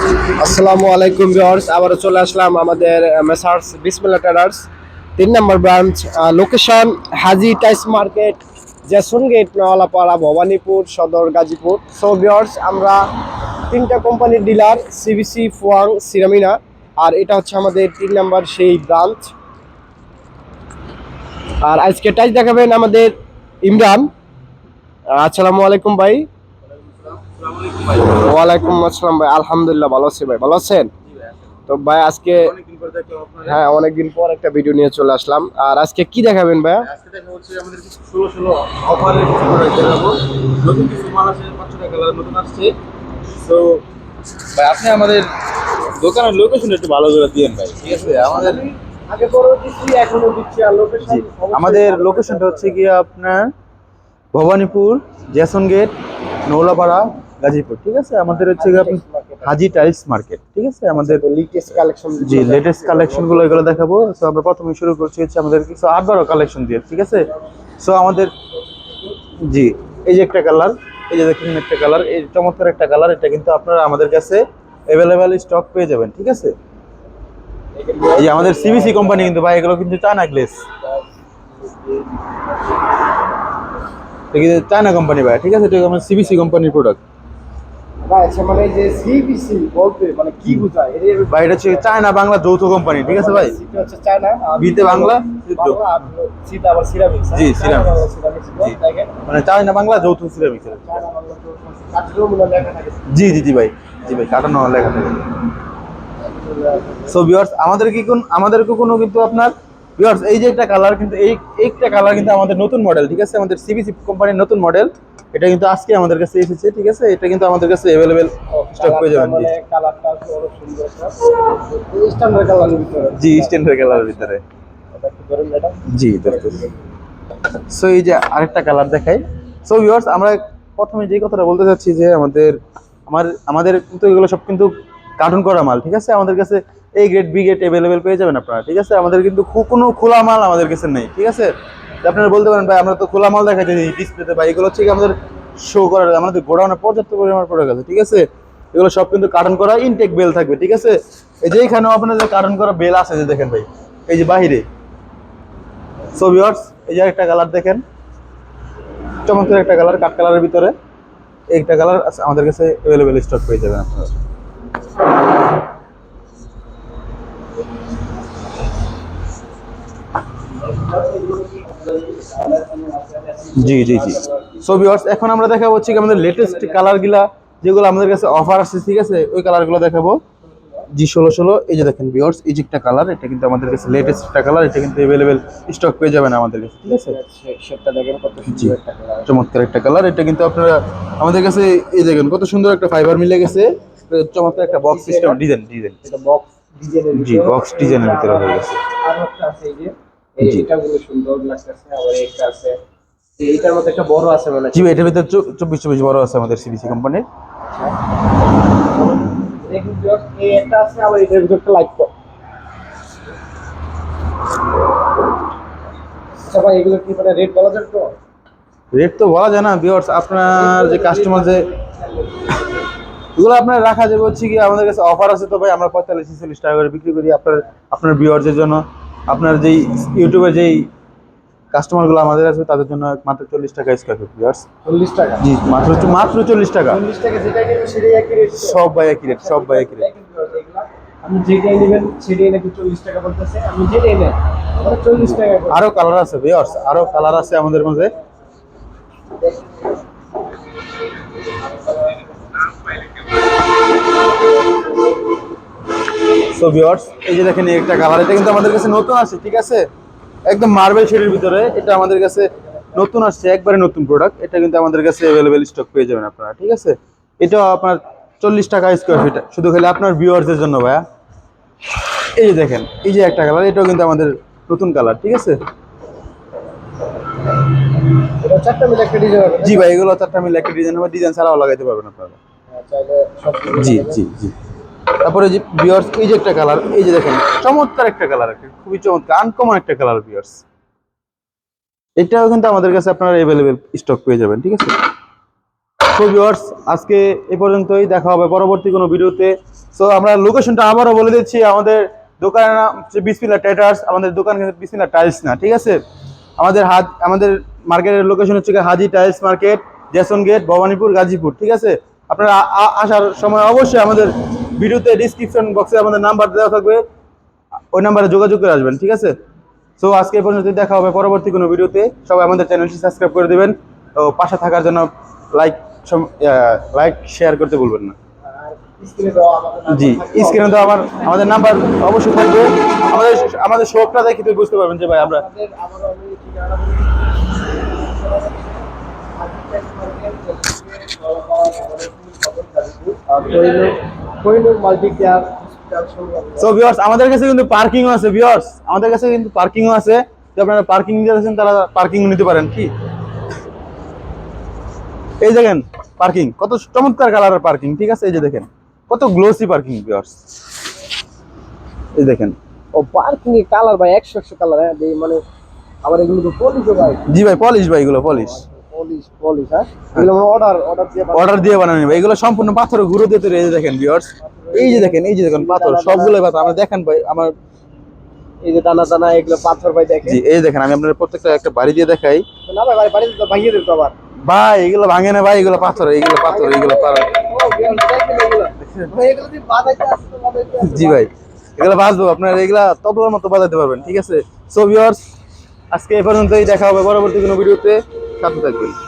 আসসালামু আলাইকুম ভিউয়ার্স, আবারও চলে আসলাম আমাদের মেসার্স বিসমিল্লা ট্রেডার্স তিন নম্বর ব্রাঞ্চ লোকেশন হাজি টাইস market, Jason gate, Nawalapara, Bhabanipur, Sadar Gazipur. So viewers, আমরা তিনটা কোম্পানির ডিলার সিবিসি ফুয়াং সিরামিনা আর এটা হচ্ছে আমাদের তিন নম্বর সেই ব্রাঞ্চ। আর আজকে টাইস দেখাবেন আমাদের ইমরান। আসসালামু আলাইকুম ভাই। ওয়ালাইকুম আসসালাম ভাই আলহামদুলিল্লাহ ভালো আছি ভাই ভালো আছেন? তো ভাই আজকে হ্যাঁ অনেকদিন পর একটা ভিডিও নিয়ে চলে আসলাম। আর আজকে কি দেখাবেন ভাই তো ভাই আপনি আমাদের দোকানের লোকেশন একটু ভালো করে দিয়েন ভাই। ঠিক আছে? আমাদের আগে বড় দিচ্ছি এখনও দিচ্ছি আর লোকেশন আমাদের লোকেশনটা হচ্ছে গিয়ে আপনার ভবানীপুর জেসন গেট নৌলাপাড়া গাজীপুর ঠিক আছে? আমাদের হচ্ছে আপনি হাজি টাইলস মার্কেট ঠিক আছে? আমাদের লিটেস্ট কালেকশন জি লেটেস্ট কালেকশনগুলো এগুলো দেখাবো। সো আমরা প্রথমে শুরু করছি হচ্ছে আমাদের কিছু আট বারো কালেকশন দিয়ে ঠিক আছে? সো আমাদের জি এই যে একটা কালার এই যে দেখেন একটা কালার এই চমৎকার একটা কালার এটা কিন্তু আপনারা আমাদের কাছে অ্যাভেলেবেল স্টক পেয়ে যাবেন ঠিক আছে? এই আমাদের সিবিসি কোম্পানি কিন্তু ভাই এগুলো কিন্তু চায়না গ্লেস চায়না কোম্পানি ভাই ঠিক আছে? এটা আমার সিবিসি কোম্পানির প্রোডাক্ট মানে যে সিবিসি বলতে মানে কি বোঝায়? এর ভাই এটা হচ্ছে চায়না বাংলা যৌথ কোম্পানি ঠিক আছে ভাই? সিটা হচ্ছে চায়না আর বিতে বাংলা, বাংলা আর সিটা আবার সিরামিক্স জি, ceramics। জি। জি। মানে চায়না বাংলা যৌথ সিরামিক্স চায়না বাংলা তো লেখা থাকে। জি জি জি ভাই। জি ভাই কাটানো লেখা থাকে। সো ভিউয়ার্স আমাদের কি কোন আমাদের কি কোনো কিন্তু আপনার ভিউয়ার্স এই যে একটা কালার কিন্তু এই একটা কালার কিন্তু আমাদের নতুন মডেল ঠিক আছে? আমাদের সিবিসি কোম্পানির নতুন মডেল এটা কিন্তু আজকে আমাদের কাছে এসেছে ঠিক আছে? এটা কিন্তু আমাদের কাছে অ্যাভেলেবেল স্টক পেয়ে যাবেন মানে কালারটা বড় সুন্দর স্ট্যান্ডার্ড কালারের ভিতরে। জি স্ট্যান্ডার্ড কালারের ভিতরে। জি সো এই যে আরেকটা কালার দেখাই। সো ভিউয়ার্স আমরা প্রথমে যে কথাটা বলতে চাচ্ছি যে আমাদের আমার আমাদের কিন্তু এগুলো সব কিন্তু কার্টুন করা মাল, ঠিক আছে? আমাদের কাছে এই গ্রেড বি গ্রেড অ্যাভেলেবেল পেয়ে যাবেন আপনারা, ঠিক আছে? আমাদের কিন্তু কোনো খোলা মাল আমাদের কাছে নেই, ঠিক আছে? আপনারা বলতে পারেন, ভাই, আমরা তো খোলা মাল দেখাচ্ছি ডিসপ্লেতে ভাই, এগুলো হচ্ছে আমাদের শো করার, আমাদের গোডাউনে পর্যাপ্ত পরিমাণ পড়ে গেছে ঠিক আছে? এগুলো সব কিন্তু কার্টন করা ইনটেক বেল থাকবে, ঠিক আছে? এই যে এখানেও আপনাদের কার্টন করা বেল আছে, যে দেখেন ভাই, এই যে বাহিরে। সো এই যে একটা কালার দেখেন, চমৎকার একটা কালার কাঠ কালারের ভিতরে, একটা কালার আমাদের কাছে অ্যাভেলেবেল স্টক পেয়ে যাবেন আপনারা। জি জি জি। সো ভিউয়ার্স এখন আমরা দেখাবো হচ্ছে আমাদের লেটেস্ট কালারগুলা যেগুলো আমাদের কাছে অফার আসছে ঠিক আছে? ওই কালারগুলো দেখাবো। জি ষোলো ষোলো। এই যে দেখেন ভিউয়ার্স এই যে একটা কালার এটা কিন্তু আমাদের কাছে লেটেস্ট একটা কালার এটা কিন্তু অ্যাভেলেবেল স্টক পেয়ে যাবেন আমাদের কাছে ঠিক আছে? শেপটা দেখেন কত। সুন্দর একটা কালার চমৎকার একটা কালার এটা কিন্তু আপনারা আমাদের কাছে এই দেখেন কত সুন্দর একটা ফাইবার মিলে গেছে। চমৎকার একটা বক্স সিস্টেম ডিজাইন ডিজাইন এটা বক্স ডিজাইনের জি বক্স ডিজাইনের ভিতরে হয়ে গেছে। আর একটা আছে এই যে জি। এটার ভিতরে চব্বিশ চব্বিশ বড় আছে আমাদের সিবিসি কোম্পানির আচ্ছা ভাই এগুলো কি রেট তো? বলা যায় না আপনার যে কাস্টমার যে এগুলো আপনার রাখা যাবে হচ্ছে কি আমাদের কাছে অফার আছে তো ভাই আমরা পঁয়তাল্লিশ ছেচল্লিশ টাকা করে বিক্রি করি আপনার আপনার ভিউয়ার্সের জন্য। আপনার যেই ইউটিউবে যেই কাস্টমারগুলো আমাদের আছে তাদের জন্য মাত্র চল্লিশ টাকা স্কোয়ার ফিট ভিউয়ার্স চল্লিশ টাকা? জি মাত্র মাত্র চল্লিশ টাকা। চল্লিশ টাকা যেটাই নেবেন সেটাই একই রেট সব বাই একই রেট সব বাই একই রেট আপনি যেটাই নেবেন সেটাই নাকি চল্লিশ টাকা বলতেছে। আপনি যেটাই নেন চল্লিশ টাকা করে। আরও কালার আছে ভিউয়ার্স আরও কালার আছে আমাদের মাঝে সো ভিউয়ার্স এই যে দেখেন একটা কালার এটা কিন্তু আমাদের কাছে নতুন আসছে ঠিক আছে? একদম মার্বেল শেডের ভিতরে এটা আমাদের কাছে নতুন আসছে একবারে নতুন প্রোডাক্ট এটা কিন্তু আমাদের কাছে অ্যাভেলেবেল স্টক পেয়ে যাবেন আপনারা ঠিক আছে? এটাও আপনার চল্লিশ টাকা স্কোয়ার ফিট শুধু খালি আপনার ভিউয়ার্সের জন্য ভাইয়া। এই যে দেখেন এই যে একটা কালার এটাও কিন্তু আমাদের নতুন কালার ঠিক আছে? এটা জি ভাই এগুলো চারটা মিলে একটা ডিজাইন হবে ডিজাইন ছাড়াও লাগাইতে পারবেন আপনারা। হ্যাঁ, জি জি জি। তারপরে যে বিয়ার্স এই যে একটা কালার এই যে দেখেন, চমৎকার একটা কালার খুবই চমৎকার আনকমন একটা কালার বিয়ার্স এটাও কিন্তু আমাদের কাছে আপনারা অ্যাভেলেবেল স্টক পেয়ে যাবেন, ঠিক আছে? সো ভিউয়ার্স আজকে এ পর্যন্তই, দেখা হবে পরবর্তী কোনো ভিডিওতে। সো আমরা লোকেশনটা আবারও বলে দিচ্ছি, আমাদের দোকানের নাম হচ্ছে বিসমিল্লা ট্রেডার্স আমাদের দোকান বিসমিল্লা টাইলস না, ঠিক আছে? আমাদের হাত, আমাদের মার্কেটের লোকেশন হচ্ছে Haji tiles market, Jason gate, Bhabanipur, Gazipur, ঠিক আছে? আপনারা আসার সময় অবশ্যই আমাদের ভিডিওতে ডিসক্রিপশন বক্সে আমাদের নাম্বার দেওয়া থাকবে। ওই নাম্বারে যোগাযোগ করে আসবেন, ঠিক আছে? সো আজকে পর্যন্ত দেখা হবে পরবর্তী কোনো ভিডিওতে। সবাই আমাদের চ্যানেলটি সাবস্ক্রাইব করে দেবেন ও পাশে থাকার জন্য লাইক লাইক শেয়ার করতে ভুলবেন না। জি। স্ক্রিনে তো আমার, আমাদের নাম্বার অবশ্যই থাকবে। আমাদের আমাদের শপটা দেখে তুই বুঝতে পারবেন যে ভাই আমরা Kohinoor- Kohinoor multi care so viewers আমাদের কাছে কিন্তু পার্কিংও আছে ভিউয়ার্স আমাদের কাছে কিন্তু পার্কিংও আছে। যে আপনারা পার্কিং নিতে চাচ্ছেন তারা পার্কিং নিতে পারেন কি? এই দেখেন পার্কিং কত চমৎকার কালারের পার্কিং ঠিক আছে? এই যে দেখেন কত গ্লোসি পার্কিং ভিউয়ার্স এই দেখেন। ও পার্কিং এর কালার ভাই একশো একশো কালার মানে আবার এগুলো তো পলিশ ভাই। জি ভাই পলিশ ভাই এগুলো পলিশ পলিশ হ্যাঁ? অর্ডার অর্ডার দিয়ে বানানো। অর্ডার ভাই এগুলো সম্পূর্ণ পাথরের গুঁড়ো দিয়ে তৈরি দেখেন ভিউয়ার্স এই যে দেখেন এই যে দেখেন পাথর সবগুলো পাথর। আমরা দেখেন ভাই আমার এই যে দানা দানা এগুলো পাথর ভাই এই দেখেন আমি আপনাদের প্রত্যেকটা একটা বাড়ি দিয়ে দেখাই। না ভাই ভাঙিয়ে দিত আবার। ভাই এগুলো ভাঙে না ভাই এগুলো পাথর এগুলো পাথর এগুলো জি ভাই এগুলো বাঁচবো আপনার এগুলা তবলার মতো বাজাতে পারবেন ঠিক আছে? সো ভিউয়ার্স আজকে এই পর্যন্তই দেখা হবে পরবর্তী কোনো ভিডিওতে। সাথে থাকবেন